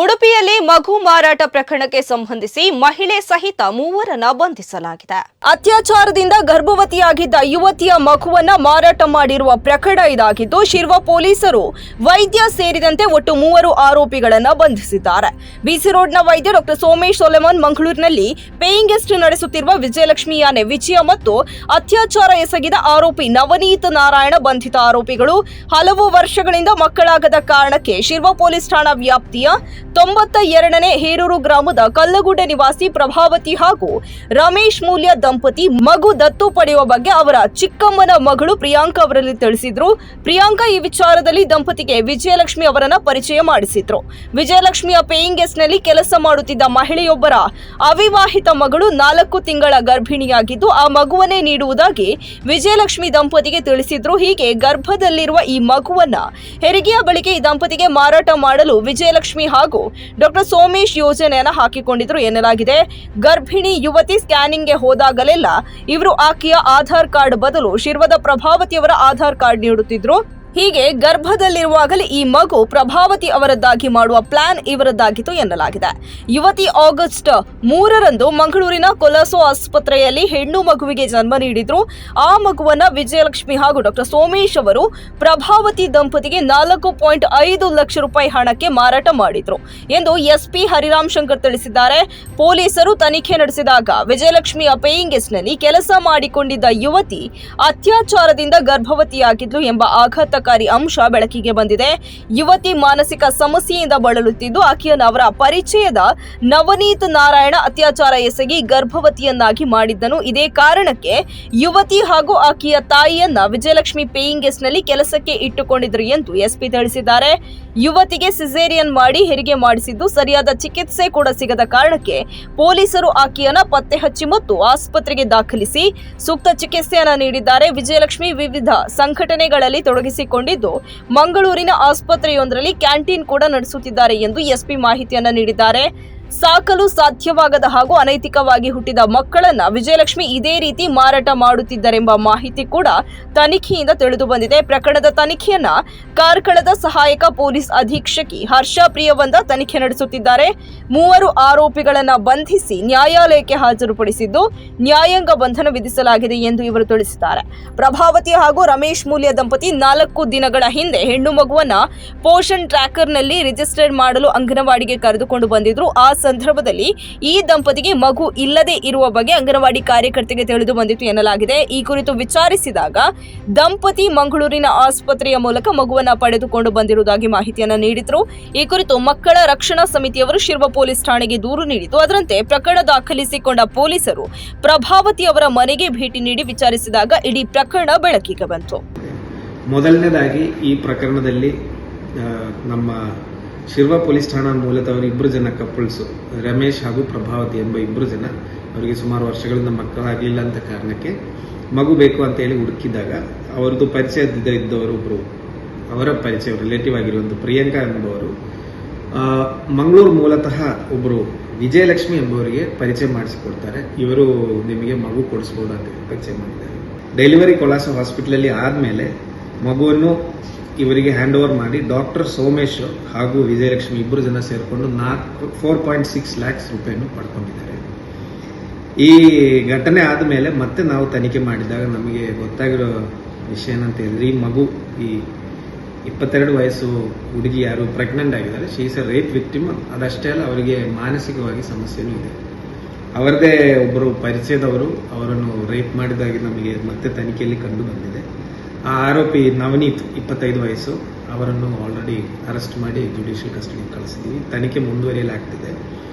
ಉಡುಪಿಯಲ್ಲಿ ಮಗು ಮಾರಾಟ ಪ್ರಕರಣಕ್ಕೆ ಸಂಬಂಧಿಸಿ ಮಹಿಳೆ ಸಹಿತ ಮೂವರನ್ನ ಬಂಧಿಸಲಾಗಿದೆ. ಅತ್ಯಾಚಾರದಿಂದ ಗರ್ಭವತಿಯಾಗಿದ್ದ ಯುವತಿಯ ಮಗುವನ್ನ ಮಾರಾಟ ಮಾಡಿರುವ ಪ್ರಕರಣ ಇದಾಗಿದ್ದು, ಶಿರ್ವ ಪೊಲೀಸರು ವೈದ್ಯ ಸೇರಿದಂತೆ ಒಟ್ಟು ಮೂವರು ಆರೋಪಿಗಳನ್ನ ಬಂಧಿಸಿದ್ದಾರೆ. ಬಿಸಿ ರೋಡ್ನ ವೈದ್ಯ ಡಾಕ್ಟರ್ ಸೋಮೇಶ್ ಸೊಲೆಮಾನ್ ಮಂಗಳೂರಿನಲ್ಲಿ ಪೇಯಿಂಗ್ ಗೆಸ್ಟ್ ನಡೆಸುತ್ತಿರುವ ವಿಜಯಲಕ್ಷ್ಮಿ ಯಾನೆ ವಿಜಯ ಮತ್ತು ಅತ್ಯಾಚಾರ ಎಸಗಿದ ಆರೋಪಿ ನವನೀತ್ ನಾರಾಯಣ ಬಂಧಿತ ಆರೋಪಿಗಳು ಹಲವು ವರ್ಷಗಳಿಂದ ಮಕ್ಕಳಾಗದ ಕಾರಣಕ್ಕೆ ಶಿರ್ವ ಪೊಲೀಸ್ ಠಾಣಾ ವ್ಯಾಪ್ತಿಯ ತೊಂಬತ್ತ ಎರಡನೇ ಹೇರೂರು ಗ್ರಾಮದ ಕಲ್ಲಗುಡ್ಡೆ ನಿವಾಸಿ ಪ್ರಭಾವತಿ ಹಾಗೂ ರಮೇಶ್ ಮೂಲ್ಯ ದಂಪತಿ ಮಗು ದತ್ತು ಪಡೆಯುವ ಬಗ್ಗೆ ಅವರ ಚಿಕ್ಕಮ್ಮನ ಮಗಳು ಪ್ರಿಯಾಂಕಾ ಅವರಲ್ಲಿ ತಿಳಿಸಿದ್ರು. ಪ್ರಿಯಾಂಕಾ ಈ ವಿಚಾರದಲ್ಲಿ ದಂಪತಿಗೆ ವಿಜಯಲಕ್ಷ್ಮಿ ಅವರನ್ನ ಪರಿಚಯ ಮಾಡಿಸಿದ್ರು. ವಿಜಯಲಕ್ಷ್ಮಿಯ ಪೇಯಿಂಗ್ ಗೆಸ್ಟ್ನಲ್ಲಿ ಕೆಲಸ ಮಾಡುತ್ತಿದ್ದ ಮಹಿಳೆಯೊಬ್ಬರ ಅವಿವಾಹಿತ ಮಗಳು ನಾಲ್ಕು ತಿಂಗಳ ಗರ್ಭಿಣಿಯಾಗಿದ್ದು, ಆ ಮಗುವನ್ನೇ ನೀಡುವುದಾಗಿ ವಿಜಯಲಕ್ಷ್ಮಿ ದಂಪತಿಗೆ ತಿಳಿಸಿದ್ರು. ಹೀಗೆ ಗರ್ಭದಲ್ಲಿರುವ ಈ ಮಗುವನ್ನ ಹೆರಿಗೆಯ ಬಳಿಕ ಈ ದಂಪತಿಗೆ ಮಾರಾಟ ಮಾಡಲು ವಿಜಯಲಕ್ಷ್ಮಿ ಹಾಗೂ ಡಾಕ್ಟರ್ ಸೋಮೇಶ್ ಯೋಜನೆಯನ್ನು ಹಾಕಿಕೊಂಡಿದ್ರು ಎನ್ನಲಾಗಿದೆ. ಗರ್ಭಿಣಿ ಯುವತಿ ಸ್ಕ್ಯಾನಿಂಗ್ಗೆ ಹೋದಾಗಲೆಲ್ಲ ಇವರು ಆಕೆಯ ಆಧಾರ್ ಕಾರ್ಡ್ ಬದಲು ಶಿರ್ವದ ಪ್ರಭಾವತಿಯವರ ಆಧಾರ್ ಕಾರ್ಡ್ ನೀಡುತ್ತಿದ್ರು. ಹೀಗೆ ಗರ್ಭದಲ್ಲಿರುವಾಗಲೇ ಈ ಮಗು ಪ್ರಭಾವತಿ ಅವರದ್ದಾಗಿ ಮಾಡುವ ಪ್ಲಾನ್ ಇವರದ್ದಾಗಿತ್ತು ಎನ್ನಲಾಗಿದೆ. ಯುವತಿ ಆಗಸ್ಟ್ ಮೂರರಂದು ಮಂಗಳೂರಿನ ಕೊಲಸೋ ಆಸ್ಪತ್ರೆಯಲ್ಲಿ ಹೆಣ್ಣು ಮಗುವಿಗೆ ಜನ್ಮ ನೀಡಿದ್ರು. ಆ ಮಗುವನ್ನ ವಿಜಯಲಕ್ಷ್ಮಿ ಹಾಗೂ ಡಾಕ್ಟರ್ ಸೋಮೇಶ್ ಅವರು ಪ್ರಭಾವತಿ ದಂಪತಿಗೆ ನಾಲ್ಕು ಪಾಯಿಂಟ್ ಐದು ಲಕ್ಷ ರೂಪಾಯಿ ಹಣಕ್ಕೆ ಮಾರಾಟ ಮಾಡಿದ್ರು ಎಂದು ಎಸ್ಪಿ ಹರಿರಾಮ್ ಶಂಕರ್ ತಿಳಿಸಿದ್ದಾರೆ. ಪೊಲೀಸರು ತನಿಖೆ ನಡೆಸಿದಾಗ ವಿಜಯಲಕ್ಷ್ಮಿಯ ಪೇಯಿಂಗ್ ಗೆಸ್ಟ್ನಲ್ಲಿ ಕೆಲಸ ಮಾಡಿಕೊಂಡಿದ್ದ ಯುವತಿ ಅತ್ಯಾಚಾರದಿಂದ ಗರ್ಭವತಿಯಾಗಿದ್ಲು ಎಂಬ ಆಘಾತಕಾರಿ ಅಂಶ ಬೆಳಕಿಗೆ ಬಂದಿದೆ. ಯುವತಿ ಮಾನಸಿಕ ಸಮಸ್ಯೆಯಿಂದ ಬಳಲುತ್ತಿದ್ದು, ಆಕೆಯನ್ನು ಅವರ ಪರಿಚಯದ ನವನೀತ್ ನಾರಾಯಣ ಅತ್ಯಾಚಾರ ಎಸಗಿ ಗರ್ಭವತಿಯನ್ನಾಗಿ ಮಾಡಿದ್ದನು. ಇದೇ ಕಾರಣಕ್ಕೆ ಯುವತಿ ಹಾಗೂ ಆಕೆಯ ತಾಯಿಯನ್ನ ವಿಜಯಲಕ್ಷ್ಮಿ ಪೇಯಿಂಗ್ ಗೆಸ್ಟ್ನಲ್ಲಿ ಕೆಲಸಕ್ಕೆ ಇಟ್ಟುಕೊಂಡಿದ್ರು ಎಂದು ಎಸ್ಪಿ ತಿಳಿಸಿದ್ದಾರೆ. ಯುವತಿಗೆ ಸಿಸೇರಿಯನ್ ಮಾಡಿ ಹೆರಿಗೆ ಮಾಡಿಸಿದ್ದು, ಸರಿಯಾದ ಚಿಕಿತ್ಸೆ ಕೂಡ ಸಿಗದ ಕಾರಣಕ್ಕೆ ಪೊಲೀಸರು ಆಕೆಯನ್ನ ಪತ್ತೆ ಹಚ್ಚಿ ಮತ್ತು ಆಸ್ಪತ್ರೆಗೆ ದಾಖಲಿಸಿ ಸೂಕ್ತ ಚಿಕಿತ್ಸೆಯನ್ನ ನೀಡಿದ್ದಾರೆ. ವಿಜಯಲಕ್ಷ್ಮಿ ವಿವಿಧ ಸಂಘಟನೆಗಳಲ್ಲಿ ತೊಡಗಿಸಿಕೊಂಡಿದ್ದು ಮಂಗಳೂರಿನ ಆಸ್ಪತ್ರೆಯೊಂದರಲ್ಲಿ ಕ್ಯಾಂಟೀನ್ ಕೂಡ ನಡೆಸುತ್ತಿದ್ದಾರೆ ಎಂದು ಎಸ್ಪಿ ಮಾಹಿತಿಯನ್ನು ನೀಡಿದ್ದಾರೆ. ಸಾಕಲು ಸಾಧ್ಯವಾಗದ ಹಾಗೂ ಅನೈತಿಕವಾಗಿ ಹುಟ್ಟಿದ ಮಕ್ಕಳನ್ನ ವಿಜಯಲಕ್ಷ್ಮಿ ಇದೇ ರೀತಿ ಮಾರಾಟ ಮಾಡುತ್ತಿದ್ದರೆಂಬ ಮಾಹಿತಿ ಕೂಡ ತನಿಖೆಯಿಂದ ತಿಳಿದು ಬಂದಿದೆ. ಪ್ರಕರಣದ ತನಿಖೆಯನ್ನ ಕಾರ್ಕಳದ ಸಹಾಯಕ ಪೊಲೀಸ್ ಅಧೀಕ್ಷಕಿ ಹರ್ಷ ಪ್ರಿಯವಂದ ತನಿಖೆ ನಡೆಸುತ್ತಿದ್ದಾರೆ. ಮೂವರು ಆರೋಪಿಗಳನ್ನ ಬಂಧಿಸಿ ನ್ಯಾಯಾಲಯಕ್ಕೆ ಹಾಜರುಪಡಿಸಿದ್ದು ನ್ಯಾಯಾಂಗ ಬಂಧನ ವಿಧಿಸಲಾಗಿದೆ ಎಂದು ಇವರು ತಿಳಿಸಿದ್ದಾರೆ. ಪ್ರಭಾವತಿ ಹಾಗೂ ರಮೇಶ್ ಮೂಲ್ಯ ದಂಪತಿ ನಾಲ್ಕು ದಿನಗಳ ಹಿಂದೆ ಹೆಣ್ಣು ಮಗುವನ್ನ ಪೋಷಣ್ ಟ್ರ್ಯಾಕರ್ನಲ್ಲಿ ರಿಜಿಸ್ಟರ್ ಮಾಡಲು ಅಂಗನವಾಡಿಗೆ ಕರೆದುಕೊಂಡು ಬಂದಿದ್ರು. ಆ ಸಂದರ್ಭದಲ್ಲಿ ಈ ದಂಪತಿಗೆ ಮಗು ಇಲ್ಲದೆ ಇರುವ ಬಗ್ಗೆ ಅಂಗನವಾಡಿ ಕಾರ್ಯಕರ್ತೆಗೆ ತಿಳಿದು ಬಂದಿತ್ತು ಎನ್ನಲಾಗಿದೆ. ಈ ಕುರಿತು ವಿಚಾರಿಸಿದಾಗ ದಂಪತಿ ಮಂಗಳೂರಿನ ಆಸ್ಪತ್ರೆಯ ಮೂಲಕ ಮಗುವನ್ನು ಪಡೆದುಕೊಂಡು ಬಂದಿರುವುದಾಗಿ ಮಾಹಿತಿಯನ್ನು ನೀಡಿದ್ರು. ಈ ಕುರಿತು ಮಕ್ಕಳ ರಕ್ಷಣಾ ಸಮಿತಿಯವರು ಶಿರ್ವ ಪೊಲೀಸ್ ಠಾಣೆಗೆ ದೂರು ನೀಡಿತು ಅದರಂತೆ ಪ್ರಕರಣ ದಾಖಲಿಸಿಕೊಂಡ ಪೊಲೀಸರು ಪ್ರಭಾವತಿ ಅವರ ಮನೆಗೆ ಭೇಟಿ ನೀಡಿ ವಿಚಾರಿಸಿದಾಗ ಇಡೀ ಪ್ರಕರಣ ಬೆಳಕಿಗೆ ಬಂತು. ಮೊದಲನೇದಾಗಿ ಈ ಪ್ರಕರಣದಲ್ಲಿ ನಮ್ಮ ಶಿರ್ವ ಪೊಲೀಸ್ ಠಾಣಾ ಮೂಲದವರು ಇಬ್ಬರು ಜನ ಕಪಲ್ಸು ರಮೇಶ್ ಹಾಗೂ ಪ್ರಭಾವತಿ ಎಂಬ ಇಬ್ಬರು ಜನ ಅವರಿಗೆ ಸುಮಾರು ವರ್ಷಗಳಿಂದ ಮಕ್ಕಳಾಗಲಿಲ್ಲ ಅಂತ ಕಾರಣಕ್ಕೆ ಮಗು ಬೇಕು ಅಂತ ಹೇಳಿ ಹುಡುಕಿದಾಗ ಅವರದ್ದು ಪರಿಚಯ ಇದ್ದವರು ಒಬ್ಬರು ಅವರ ಪರಿಚಯ ರಿಲೇಟಿವ್ ಆಗಿರುವಂಥ ಪ್ರಿಯಾಂಕಾ ಎಂಬುವರು. ಮಂಗಳೂರು ಮೂಲತಃ ಒಬ್ಬರು ವಿಜಯಲಕ್ಷ್ಮಿ ಎಂಬುವರಿಗೆ ಪರಿಚಯ ಮಾಡಿಸಿಕೊಡ್ತಾರೆ. ಇವರು ನಿಮಗೆ ಮಗು ಕೊಡಿಸ್ಬೋದು ಅಂತ ಪರಿಚಯ ಮಾಡಿದ್ದಾರೆ. ಡೆಲಿವರಿ ಕೊಲಾಸ ಹಾಸ್ಪಿಟ್ಲಲ್ಲಿ ಆದಮೇಲೆ ಮಗುವನ್ನು ಇವರಿಗೆ ಹ್ಯಾಂಡ್ ಓವರ್ ಮಾಡಿ ಡಾಕ್ಟರ್ ಸೋಮೇಶ್ ಹಾಗೂ ವಿಜಯಲಕ್ಷ್ಮಿ ಇಬ್ಬರು ಜನ ಸೇರಿಕೊಂಡು ನಾಲ್ಕು ಫೋರ್ ಪಾಯಿಂಟ್ ಸಿಕ್ಸ್ ಲ್ಯಾಕ್ಸ್ ರೂಪಾಯಿಯನ್ನು ಪಡ್ಕೊಂಡಿದ್ದಾರೆ. ಈ ಘಟನೆ ಆದಮೇಲೆ ಮತ್ತೆ ನಾವು ತನಿಖೆ ಮಾಡಿದಾಗ ನಮಗೆ ಗೊತ್ತಾಗಿರೋ ವಿಷಯ ಏನಂತ ಹೇಳಿದ್ರೆ, ಈ ಮಗು, ಈ ಇಪ್ಪತ್ತೆರಡು ವಯಸ್ಸು ಹುಡುಗಿ ಯಾರು ಪ್ರೆಗ್ನೆಂಟ್ ಆಗಿದ್ದಾರೆ ಶೀಸ್ ರೇಪ್ ವಿಕ್ಟಿಮ್ ಅದಷ್ಟೇ ಅಲ್ಲ, ಅವರಿಗೆ ಮಾನಸಿಕವಾಗಿ ಸಮಸ್ಯೆನೂ ಇದೆ. ಅವರದೇ ಒಬ್ಬರು ಪರಿಚಯದವರು, ಅವರನ್ನು ರೇಪ್ ಮಾಡಿದಾಗಿ ನಮಗೆ ಮತ್ತೆ ತನಿಖೆಯಲ್ಲಿ ಕಂಡು ಬಂದಿದೆ. ಆ ಆರೋಪಿ ನವನೀತ್ ಇಪ್ಪತ್ತೈದು ವಯಸ್ಸು. ಅವರನ್ನು ಆಲ್ರೆಡಿ ಅರೆಸ್ಟ್ ಮಾಡಿ ಜುಡಿಷಿಯಲ್ ಕಸ್ಟಡಿಗೆ ಕಳಿಸಿದ್ದೀವಿ ತನಿಖೆ ಮುಂದುವರಿಯಲಾಗ್ತಿದೆ.